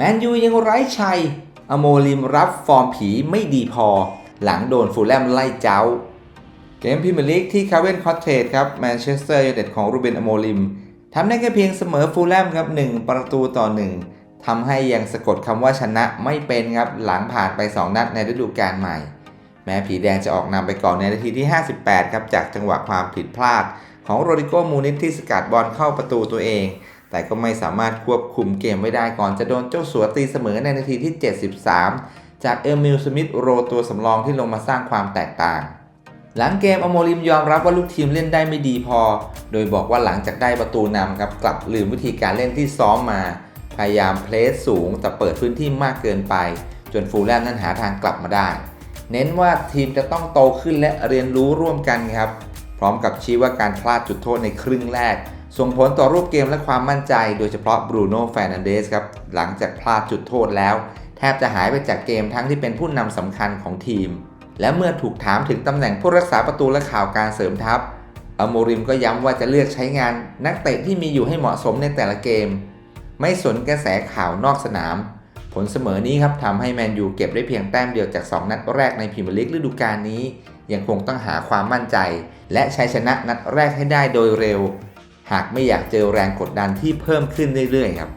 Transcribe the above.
แมนยูยังไร้ชัย อโมลิมรับฟอร์มผีไม่ดีพอ หลังโดนฟูลแลมไล่เจ้า เกมพรีเมียร์ลีกที่คาเวนคอตเทจครับแมนเชสเตอร์ยูไนเต็ดของรูเบนอโมลิมทำได้แค่เพียงเสมอฟูลแลมครับ 1 ประตูต่อ 1ทำให้ยังสะกดคำว่าชนะไม่เป็นครับ หลังผ่านไป 2 นัดในฤดูกาลใหม่ แม้ผีแดงจะออกนำไปก่อนในนาทีที่ 58 ครับ จากจังหวะความผิดพลาด ของโรดิโกมูนิสที่สกัดบอลเข้าประตูตัวเอง แต่ก็ไม่สามารถควบคุมเกมไว้ได้ก่อนจะโดนเจ้าสัวตีเสมอในนาทีที่ 73 จากเอมิลสมิธโรตัวสำรองที่ลงมาสร้างความแตกต่าง หลังเกมอโมลิมยอมรับว่าลูกทีมเล่นได้ไม่ดีพอ โดยบอกว่าหลังจากได้ประตูนำครับกลับลืมวิธีการเล่นที่ซ้อมมา พยายามเพลสสูงแต่เปิดพื้นที่มากเกินไป จนฟูลแลมนั้นหาทางกลับมาได้ เน้นว่าทีมจะต้องโตขึ้นและเรียนรู้ร่วมกันครับ พร้อมกับชี้ว่าการพลาดจุดโทษในครึ่งแรก ส่งผลต่อรูปเกมและความมั่นใจ โดยเฉพาะบรูโน่แฟรนันเดสครับหลังจากพลาดจุดโทษแล้ว แทบจะหายไปจากเกมทั้งที่เป็นผู้นำสำคัญของทีม และเมื่อถูกถามถึงตำแหน่งผู้รักษาประตูและข่าวการเสริมทัพอโมริมก็ย้ำว่าจะเลือกใช้งานนักเตะที่มีอยู่ให้เหมาะสมในแต่ละเกม ไม่สนกระแสข่าวนอกสนาม ผลเสมอนี้ครับทำให้แมนยูเก็บได้เพียงแต้มเดียวจาก 2 นัดแรกในพรีเมียร์ลีกฤดูกาลนี้ ยังคงต้องหาความมั่นใจ และชัยชนะนัดแรกให้ได้โดยเร็ว หากไม่อยากเจอแรงกดดันที่เพิ่มขึ้นเรื่อยๆครับ